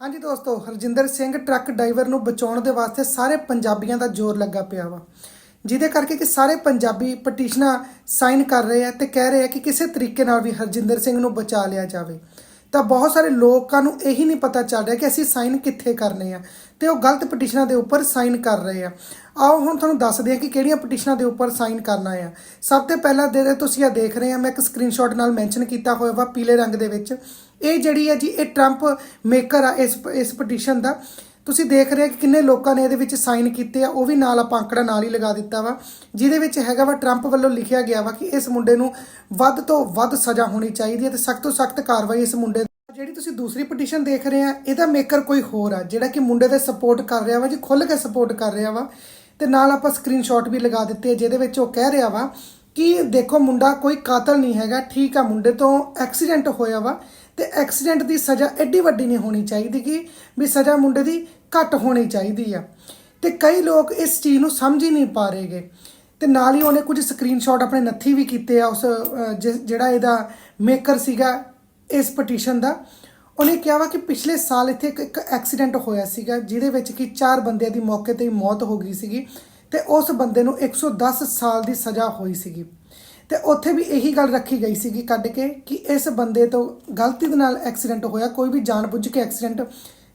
ਹਾਂਜੀ ਦੋਸਤੋ, Harjinder Singh truck driver ਨੂੰ ਬਚਾਉਣ ਦੇ ਵਾਸਤੇ ਸਾਰੇ ਪੰਜਾਬੀਆਂ ਦਾ ਜ਼ੋਰ ਲੱਗਾ ਪਿਆ ਵਾ। ਜਿਹਦੇ ਕਰਕੇ ਕਿ ਸਾਰੇ ਪੰਜਾਬੀ ਪਟੀਸ਼ਨਾਂ ਸਾਈਨ ਕਰ ਰਹੇ ਆ ਤੇ ਕਹਿ ਰਹੇ ਆ ਕਿ ਕਿਸੇ ਤਰੀਕੇ ਨਾਲ ਵੀ ਹਰਜਿੰਦਰ ਸਿੰਘ ਨੂੰ ਬਚਾ ਲਿਆ ਜਾਵੇ। ਤਾਂ ਬਹੁਤ ਸਾਰੇ ਲੋਕਾਂ ਨੂੰ ਇਹੀ ਨਹੀਂ ਪਤਾ ਚੱਲ ਰਿਹਾ ਕਿ ਅਸੀਂ ਸਾਈਨ ਕਿੱਥੇ ਕਰਨੇ ਆ। ਤੇ ਉਹ ਗਲਤ ਪਟੀਸ਼ਨਾਂ ਦੇ ਉੱਪਰ ਸਾਈਨ ਕਰ ਰਹੇ ਆ। ਆਓ ਹੁਣ ਤੁਹਾਨੂੰ ਦੱਸਦੇ ਆ ਕਿ ਕਿਹੜੀਆਂ ਪਟੀਸ਼ਨਾਂ ਦੇ ਉੱਪਰ ਸਾਈਨ ਕਰਨਾ ਆ। ਸਭ ਤੋਂ ਪਹਿਲਾਂ ਦੇ ਤੁਸੀਂ ਆ ਦੇਖ ਰਹੇ ਆ, ਮੈਂ ਇੱਕ ਸਕਰੀਨਸ਼ਾਟ ਨਾਲ ਮੈਂਸ਼ਨ ਕੀਤਾ ਹੋਇਆ ਵਾ ਪੀਲੇ ਰੰਗ ਦੇ ਵਿੱਚ। ਇਹ ਜਿਹੜੀ ਹੈ ਜੀ, ਇਹ ਟਰੰਪ ਮੇਕਰ ਆ ਇਸ ਇਸ ਪਟੀਸ਼ਨ ਦਾ। ਤੁਸੀਂ ਦੇਖ ਰਹੇ ਕਿ ਕਿੰਨੇ ਲੋਕਾਂ ਨੇ ਇਹਦੇ ਵਿੱਚ ਸਾਈਨ ਕੀਤੇ ਆ, ਉਹ ਵੀ ਨਾਲ ਆਪਾਂ ਅੰਕੜਾ ਨਾਲ ਹੀ ਲਗਾ ਦਿੱਤਾ ਵਾ, ਜਿਹਦੇ ਵਿੱਚ ਹੈਗਾ ਵਾ ਟਰੰਪ ਵੱਲੋਂ ਲਿਖਿਆ ਗਿਆ ਵਾ ਕਿ ਇਸ ਮੁੰਡੇ ਨੂੰ ਵੱਧ ਤੋਂ ਵੱਧ ਸਜ਼ਾ ਹੋਣੀ ਚਾਹੀਦੀ ਹੈ ਤੇ ਸਖਤ ਤੋਂ ਸਖਤ ਕਾਰਵਾਈ ਇਸ ਮੁੰਡੇ ਜਿਹੜੀ ਤੁਸੀਂ ਦੂਸਰੀ ਪਟੀਸ਼ਨ ਦੇਖ ਰਹੇ ਆ, ਇਹਦਾ ਮੇਕਰ ਕੋਈ ਹੋਰ ਆ, ਜਿਹੜਾ ਕਿ ਮੁੰਡੇ ਦੇ ਸਪੋਰਟ ਕਰ ਰਿਹਾ ਵਾ, ਜੀ ਖੁੱਲ੍ਹ ਕੇ ਸਪੋਰਟ ਕਰ ਰਿਹਾ ਵਾ। ਤੇ ਨਾਲ ਆਪਾਂ ਸਕਰੀਨਸ਼ਾਟ ਵੀ ਲਗਾ ਦਿੱਤੇ ਜਿਹਦੇ ਵਿੱਚ ਉਹ ਕਹਿ ਰਿਹਾ ਵਾ ਕਿ ਦੇਖੋ ਮੁੰਡਾ ਕੋਈ ਕਾਤਲ ਨਹੀਂ ਹੈਗਾ, ਠੀਕ ਆ, ਮੁੰਡੇ ਤੋਂ ਐਕਸੀਡੈਂਟ ਹੋਇਆ ਵਾ। ਤੇ ਐਕਸੀਡੈਂਟ ਦੀ ਸਜ਼ਾ ਐਡੀ ਵੱਡੀ ਨਹੀਂ ਹੋਣੀ ਚਾਹੀਦੀ ਕਿ ਵੀ ਸਜ਼ਾ ਮੁੰਡੇ ਦੀ ਘੱਟ ਹੋਣੀ ਚਾਹੀਦੀ ਆ। ਤੇ ਕਈ ਲੋਕ ਇਸ ਚੀਜ਼ ਨੂੰ ਸਮਝ ਹੀ ਨਹੀਂ ਪਾ ਰਹੇਗੇ ਤੇ ਨਾਲ ਹੀ ਉਹਨੇ ਕੁਝ ਸਕਰੀਨਸ਼ਾਟ ਆਪਣੇ ਨੱਥੀ ਵੀ ਕੀਤੇ ਆ ਉਸ ਜਿਹੜਾ ਇਹਦਾ ਮੇਕਰ ਸੀਗਾ ਇਸ ਪਟੀਸ਼ਨ ਦਾ। ਉਹਨੇ ਕਿਹਾ ਵਾ ਕਿ ਪਿਛਲੇ ਸਾਲ ਇੱਥੇ ਇੱਕ- ਇੱਕ ਐਕਸੀਡੈਂਟ ਹੋਇਆ ਸੀਗਾ, ਜਿਹਦੇ ਵਿੱਚ ਕਿ ਚਾਰ ਬੰਦਿਆਂ ਦੀ ਮੌਕੇ ਤੇ ਹੀ ਮੌਤ ਹੋ ਗਈ ਸੀਗੀ। ਤੇ ਉਸ ਬੰਦੇ ਨੂੰ 110 ਸਾਲ ਦੀ ਸਜ਼ਾ ਹੋਈ ਸੀਗੀ। ਤੇ ਉੱਥੇ ਵੀ ਇਹੀ ਗੱਲ ਰੱਖੀ ਗਈ ਸੀਗੀ ਕੱਢ ਕੇ ਕਿ ਇਸ ਬੰਦੇ ਤੋਂ ਗਲਤੀ ਦੇ ਨਾਲ ਐਕਸੀਡੈਂਟ ਹੋਇਆ, ਕੋਈ ਵੀ ਜਾਣਬੁੱਝ ਕੇ ਐਕਸੀਡੈਂਟ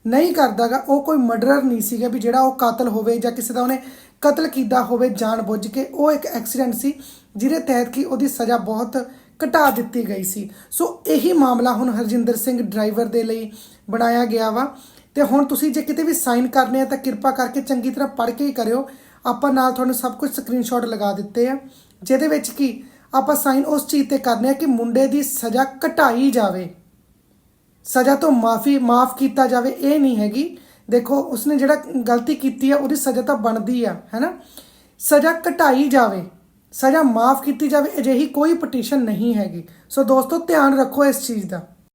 ਨਹੀਂ ਕਰਦਾਗਾ, ਉਹ ਕੋਈ ਮਰਡਰਰ ਨਹੀਂ ਸੀਗਾ ਵੀ ਜਿਹੜਾ ਉਹ ਕਾਤਲ ਹੋਵੇ ਜਾਂ ਕਿਸੇ ਦਾ ਉਹਨੇ ਕਤਲ ਕੀਤਾ ਹੋਵੇ ਜਾਣਬੁੱਝ ਕੇ, ਉਹ ਇੱਕ ਐਕਸੀਡੈਂਟ ਸੀ ਜਿਹਦੇ ਤਹਿਤ ਕਿ ਉਹਦੀ ਸਜ਼ਾ ਬਹੁਤ ਘਟਾ ਦਿੱਤੀ ਗਈ ਸੀ। ਸੋ ਇਹੀ ਮਾਮਲਾ ਹੁਣ ਹਰਜਿੰਦਰ ਸਿੰਘ ਡਰਾਈਵਰ ਦੇ ਲਈ ਬਣਾਇਆ ਗਿਆ ਵਾ। ਤੇ ਹੁਣ ਤੁਸੀਂ ਜੇ ਕਿਤੇ ਵੀ ਸਾਈਨ ਕਰਨੇ ਆ ਤਾਂ ਕਿਰਪਾ ਕਰਕੇ ਚੰਗੀ ਤਰ੍ਹਾਂ ਪੜ੍ਹ ਕੇ ਹੀ ਕਰਿਓ। ਆਪਾਂ ਨਾਲ ਤੁਹਾਨੂੰ ਸਭ ਕੁਝ ਸਕਰੀਨਸ਼ਾਟ ਲਗਾ ਦਿੱਤੇ ਆ, ਜਿਹਦੇ ਵਿੱਚ ਕੀ ਆਪਾਂ ਸਾਈਨ ਉਸ ਚੀਜ਼ ਤੇ ਕਰਨੇ ਆ ਕਿ ਮੁੰਡੇ ਦੀ ਸਜ਼ਾ ਘਟਾਈ ਜਾਵੇ। ਸਜ਼ਾ ਤੋਂ ਮਾਫੀ, ਮਾਫ ਕੀਤਾ ਜਾਵੇ, ਇਹ ਨਹੀਂ ਹੈਗੀ। ਦੇਖੋ, ਉਸਨੇ ਜਿਹੜਾ ਗਲਤੀ ਕੀਤੀ ਆ, ਉਹਦੀ ਸਜ਼ਾ ਤਾਂ ਬਣਦੀ ਆ, ਹੈਨਾ? ਸਜ਼ਾ ਘਟਾਈ ਜਾਵੇ। ਸਜ਼ਾ ਮਾਫ ਕੀਤੀ ਜਾਵੇ, ਅਜਿਹੀ ਕੋਈ ਪਟੀਸ਼ਨ ਨਹੀਂ ਹੈਗੀ। ਸੋ ਦੋਸਤੋ, ਧਿਆਨ ਰੱਖੋ ਇਸ ਚੀਜ਼ ਦਾ।